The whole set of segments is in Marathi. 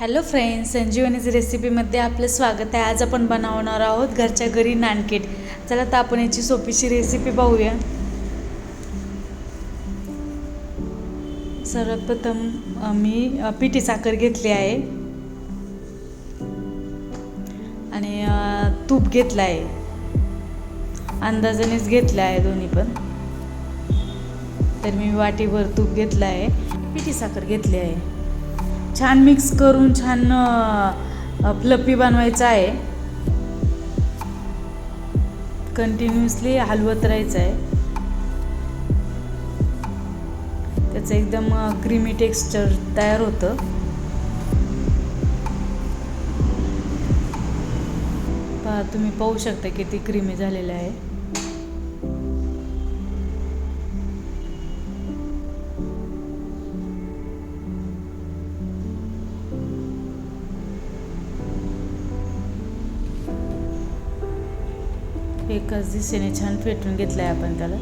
हॅलो फ्रेंड्स संजीवनीज रेसिपीमध्ये आपलं स्वागत आहे. आज आपण बनवणार आहोत घरच्या घरी नानकेट. चला तर आपण याची सोपीशी रेसिपी पाहूया. सर्वात प्रथम मी पिठी साखर घेतली आहे. आणि तूप घेतलं आहे. अंदाजानेच घेतलं आहे दोन्ही पण. तर मी वाटीभर तूप घेतलं आहे. पिठी साखर घेतली आहे. छान मिक्स करून छान फ्लपी बनवायचं आहे. कंटिन्युअसली हलवत राहायचं आहे. त्याचं एकदम क्रीमी टेक्स्चर तयार होतं. पहा तुम्ही पाहू शकता किती क्रीमी झालेलं आहे. एकाच दिशेने छान फेटून घेतलं आहे आपण त्याला.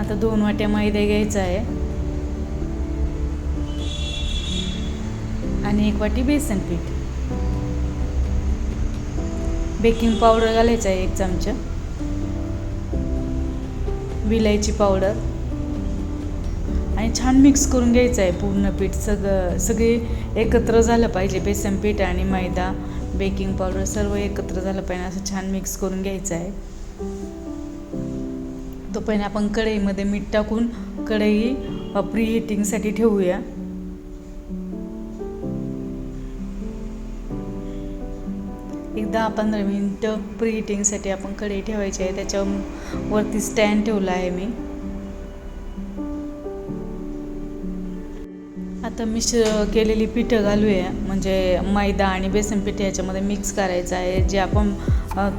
आता दोन वाट्या मैदा घ्यायचा आहे. आणि एक वाटी बेसन पीठ. बेकिंग पावडर घालायचा आहे एक चमचा. विलायची पावडर. आणि छान मिक्स करून घ्यायचं आहे पूर्ण पीठ सगळं सगळे एकत्र झालं पाहिजे बेसन पीठ आणि मैदा. बेकिंग पावडर सर्व एकत्र झालं पाहिजे. असं छान मिक्स करून घ्यायचं आहे. तो पहिला आपण कढईमध्ये मीठ टाकून कढई प्री हिटिंगसाठी ठेवूया. एक दहा पंधरा मिनटं प्री हिटिंगसाठी आपण कढई ठेवायची आहे. त्याच्यावरती वरती स्टँड ठेवला आहे मी. आता मिक्स केलेली पिठं घालूया म्हणजे मैदा आणि बेसन पीठ याच्यामध्ये मिक्स करायचं आहे. जे आपण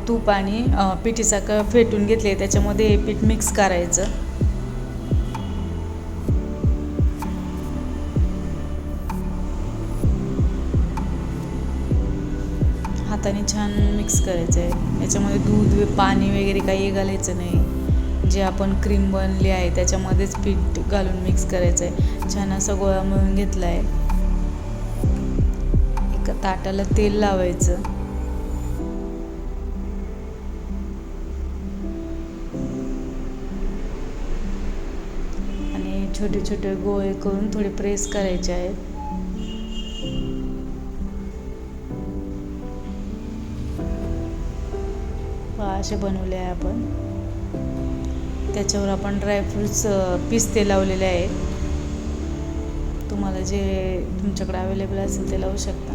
तूप आणि अ, पिठी साखर फेटून घेतले त्याच्यामध्ये हे पीठ मिक्स करायचं. हाताने छान मिक्स करायचं आहे याच्यामध्ये दूध पाणी वगैरे काही घालायचं नाही. जे आपण क्रीम बनली आहे त्याच्यामध्येच पीठ घालून मिक्स करायचं आहे. छान असा गोळा मिळून घेतला आहे एका ताटाला तेल लावायचं. आणि छोटे छोटे गोळे करून थोडे प्रेस करायचे आहेत. असे बनवले आहे आपण. त्याच्यावर आपण ड्रायफ्रूट्स पिस्ते लावलेले आहेत. तुम्हाला जे तुमच्याकडे अवेलेबल असेल ते लावू शकता.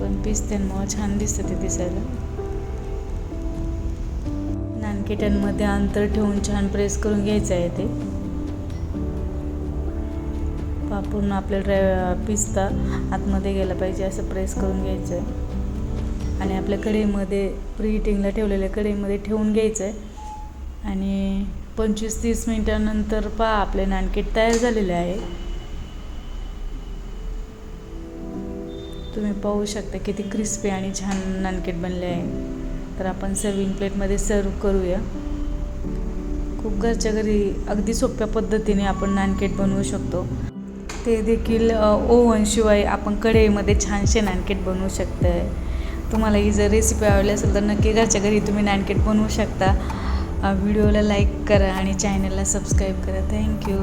पण पिस्त्यांमुळं छान दिसतं ते दिसायला. नानकेट्यांमध्ये अंतर ठेवून छान प्रेस करून घ्यायचं आहे ते. पापून पूर्ण ड्राय पिस्ता आतमध्ये गेला पाहिजे असं प्रेस करून घ्यायचं आहे. आणि आपल्या कढईमध्ये प्रीहिटिंगला ठेवलेल्या कढईमध्ये ठेवून घ्यायचं आहे. आणि पंचवीस तीस मिनिटानंतर पहा आपले नानकेट तयार झालेले आहे. तुम्ही पाहू शकता किती क्रिस्पी आणि छान नानकेट बनले आहे. तर आपण सर्विंग प्लेटमध्ये सर्व करूया. खूप घरच्या घरी अगदी सोप्या पद्धतीने आपण नानकेट बनवू शकतो. ते देखील ओव्हनशिवाय आपण कढईमध्ये छानसे नानकेट बनवू शकतो आहे तुम्हाला ही जर रेसिपी आवडली असेल तर नक्की घरच्या घरी तुम्ही नानकेट बनवू शकता. व्हिडिओला लाईक करा आणि चॅनलला सबस्क्राईब करा. थँक्यू.